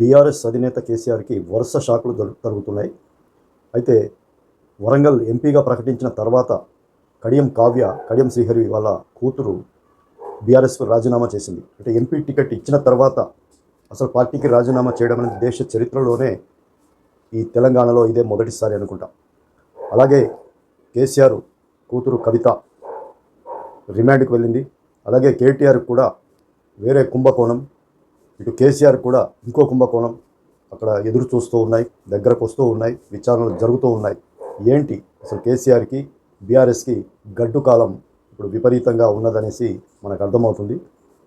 BRS అధినేత కేసీఆర్కి వరుస షాకులు జరుగుతున్నాయి. అయితే వరంగల్ ఎంపీగా ప్రకటించిన తర్వాత కడియం కావ్య కడియం శ్రీహరి వాళ్ళ కూతురు బీఆర్ఎస్కు రాజీనామా చేసింది. అంటే ఎంపీ టికెట్ ఇచ్చిన తర్వాత అసలు పార్టీకి రాజీనామా చేయడం అనేది దేశ చరిత్రలోనే ఈ తెలంగాణలో ఇదే మొదటిసారి అనుకుంటా. అలాగే కేసీఆర్ కూతురు కవిత రిమాండ్కి వెళ్ళింది. అలాగే కేటీఆర్ కూడా వేరే కుంభకోణం ఇటు కేసీఆర్ కూడా ఇంకో కుంభకోణం అక్కడ ఎదురు చూస్తూ ఉన్నాయి దగ్గరకు వస్తూ ఉన్నాయి విచారణలు జరుగుతూ ఉన్నాయి. ఏంటి? అసలు కేసీఆర్కి బీఆర్ఎస్కి గడ్డు కాలం ఇప్పుడు విపరీతంగా ఉన్నదనేసి మనకు అర్థమవుతుంది.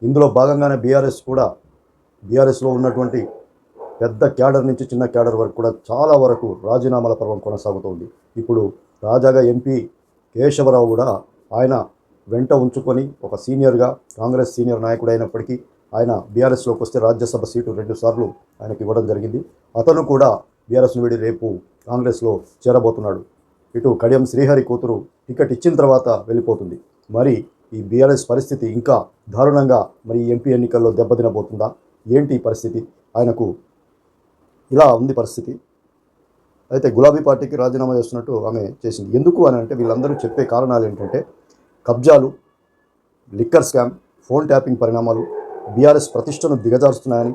ఇందులో భాగంగానే బీఆర్ఎస్ కూడా బీఆర్ఎస్లో ఉన్నటువంటి పెద్ద క్యాడర్ నుంచి చిన్న క్యాడర్ వరకు కూడా చాలా వరకు రాజీనామాల పర్వం కొనసాగుతోంది. ఇప్పుడు తాజాగా ఎంపీ కేశవరావు కూడా ఆయన వెంట ఉంచుకొని ఒక సీనియర్గా కాంగ్రెస్ సీనియర్ నాయకుడు అయినప్పటికీ ఆయన బీఆర్ఎస్లోకి వస్తే రాజ్యసభ సీటు రెండుసార్లు ఆయనకి ఇవ్వడం జరిగింది. అతను కూడా బీఆర్ఎస్ను వీడి రేపు కాంగ్రెస్లో చేరబోతున్నాడు. ఇటు కడియం శ్రీహరి కూతురు టికెట్ ఇచ్చిన తర్వాత వెళ్ళిపోతుంది. మరి ఈ బీఆర్ఎస్ పరిస్థితి ఇంకా దారుణంగా మరి ఎంపీ ఎన్నికల్లో దెబ్బతినబోతుందా? ఏంటి ఈ పరిస్థితి? ఆయనకు ఇలా ఉంది పరిస్థితి. అయితే గులాబీ పార్టీకి రాజీనామా చేస్తున్నట్టు ఆమె చేసింది. ఎందుకు అని అంటే వీళ్ళందరూ చెప్పే కారణాలు ఏంటంటే కబ్జాలు లిక్కర్ స్కామ్ ఫోన్ ట్యాపింగ్ పరిణామాలు బీఆర్ఎస్ ప్రతిష్టను దిగజారుస్తున్నాయని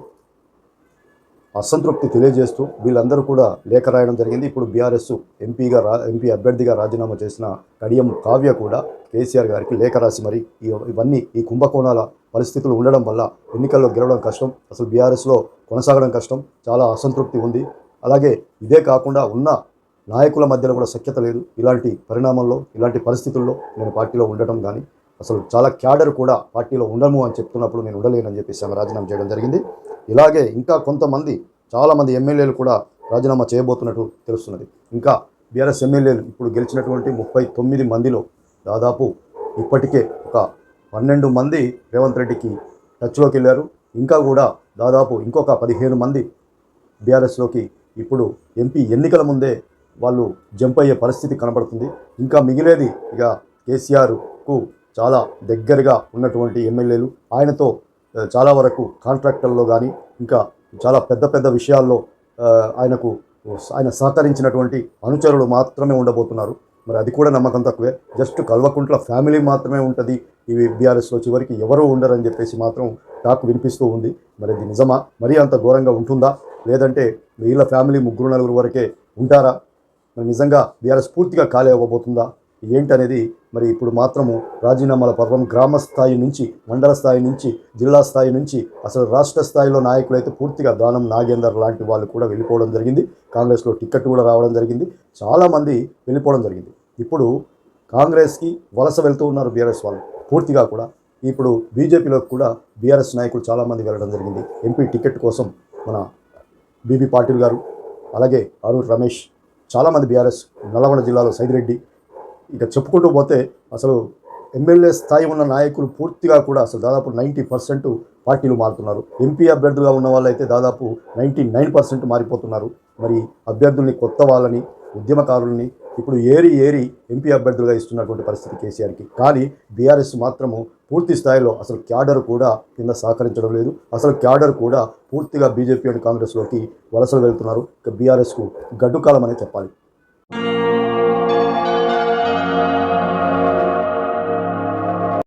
అసంతృప్తి తెలియజేస్తూ వీళ్ళందరూ కూడా లేఖ రాయడం జరిగింది. ఇప్పుడు బీఆర్ఎస్ ఎంపీగా రా ఎంపీ అభ్యర్థిగా రాజీనామా చేసిన కడియం కావ్య కూడా కేసీఆర్ గారికి లేఖ రాసి మరి ఈ ఇవన్నీ ఈ కుంభకోణాల పరిస్థితులు ఉండడం వల్ల ఎన్నికల్లో గెలవడం కష్టం. అసలు బీఆర్ఎస్లో కొనసాగడం కష్టం. చాలా అసంతృప్తి ఉంది. అలాగే ఇదే కాకుండా ఉన్న నాయకుల మధ్యలో కూడా సఖ్యత లేదు. ఇలాంటి పరిణామంలో ఇలాంటి పరిస్థితుల్లో నేను పార్టీలో ఉండటం కానీ అసలు చాలా క్యాడర్ కూడా పార్టీలో ఉండము అని చెప్తున్నప్పుడు నేను ఉండలేనని చెప్పేసి ఆమె రాజీనామా చేయడం జరిగింది. ఇలాగే ఇంకా కొంతమంది చాలామంది ఎమ్మెల్యేలు కూడా రాజీనామా చేయబోతున్నట్టు తెలుస్తున్నది. ఇంకా బీఆర్ఎస్ ఎమ్మెల్యేలు ఇప్పుడు గెలిచినటువంటి ముప్పై తొమ్మిది మందిలో దాదాపు ఇప్పటికే ఒక పన్నెండు మంది రేవంత్ రెడ్డికి టచ్లోకి వెళ్ళారు. ఇంకా కూడా దాదాపు ఇంకొక పదిహేను మంది బీఆర్ఎస్లోకి ఇప్పుడు ఎంపీ ఎన్నికల ముందే వాళ్ళు జంప్ అయ్యే పరిస్థితి కనబడుతుంది. ఇంకా మిగిలేది ఇక కేసీఆర్కు చాలా దగ్గరగా ఉన్నటువంటి ఎమ్మెల్యేలు. ఆయనతో చాలా వరకు కాంట్రాక్టర్లో కానీ ఇంకా చాలా పెద్ద పెద్ద విషయాల్లో ఆయనకు ఆయన సహకరించినటువంటి అనుచరులు మాత్రమే ఉండబోతున్నారు. మరి అది కూడా నమ్మకం తక్కువే. జస్ట్ కల్వకుంట్ల ఫ్యామిలీ మాత్రమే ఉంటుంది. ఇవి బీఆర్ఎస్లో చివరికి ఎవరూ ఉండరని చెప్పేసి మాత్రం టాక్ వినిపిస్తూ ఉంది. మరి ఇది నిజమా? మరీ అంత ఘోరంగా ఉంటుందా? లేదంటే వీళ్ళ ఫ్యామిలీ ముగ్గురు నలుగురు వరకే ఉంటారా? మరి నిజంగా బీఆర్ఎస్ పూర్తిగా ఖాళీ అవ్వబోతుందా? ఏంటనేది మరి ఇప్పుడు మాత్రము రాజీనామాల పర్వం గ్రామ స్థాయి నుంచి మండల స్థాయి నుంచి జిల్లా స్థాయి నుంచి అసలు రాష్ట్ర స్థాయిలో నాయకులైతే పూర్తిగా దానం నాగేందర్ లాంటి వాళ్ళు కూడా వెళ్ళిపోవడం జరిగింది. కాంగ్రెస్లో టికెట్ కూడా రావడం జరిగింది. చాలామంది వెళ్ళిపోవడం జరిగింది. ఇప్పుడు కాంగ్రెస్కి వలస వెళ్తూ ఉన్నారు బీఆర్ఎస్ వాళ్ళు. పూర్తిగా కూడా ఇప్పుడు బీజేపీలోకి కూడా బీఆర్ఎస్ నాయకులు చాలామంది వెళ్ళడం జరిగింది. ఎంపీ టికెట్ కోసం మన బీబీ పాటిల్ గారు అలాగే అరూర్ రమేష్ చాలామంది బీఆర్ఎస్ నల్లగొండ జిల్లాలో సైదిరెడ్డి ఇక చెప్పుకుంటూ పోతే అసలు ఎమ్మెల్యే స్థాయి ఉన్న నాయకులు పూర్తిగా కూడా అసలు దాదాపు నైంటీ పర్సెంట్ పార్టీలు మారుతున్నారు. ఎంపీ అభ్యర్థులుగా ఉన్న వాళ్ళైతే దాదాపు నైంటీ నైన్ పర్సెంట్ మారిపోతున్నారు. మరి అభ్యర్థుల్ని కొత్త వాళ్ళని ఉద్యమకారుల్ని ఇప్పుడు ఏరి ఏరి ఎంపీ అభ్యర్థులుగా ఇస్తున్నటువంటి పరిస్థితి కేసీఆర్కి. కానీ బీఆర్ఎస్ మాత్రము పూర్తి స్థాయిలో అసలు క్యాడర్ కూడా కింద సహకరించడం లేదు. అసలు క్యాడర్ కూడా పూర్తిగా బీజేపీ అండ్ కాంగ్రెస్లోకి వలసలు వెళ్తున్నారు. ఇక బీఆర్ఎస్కు గడ్డుకాలం అనే చెప్పాలి.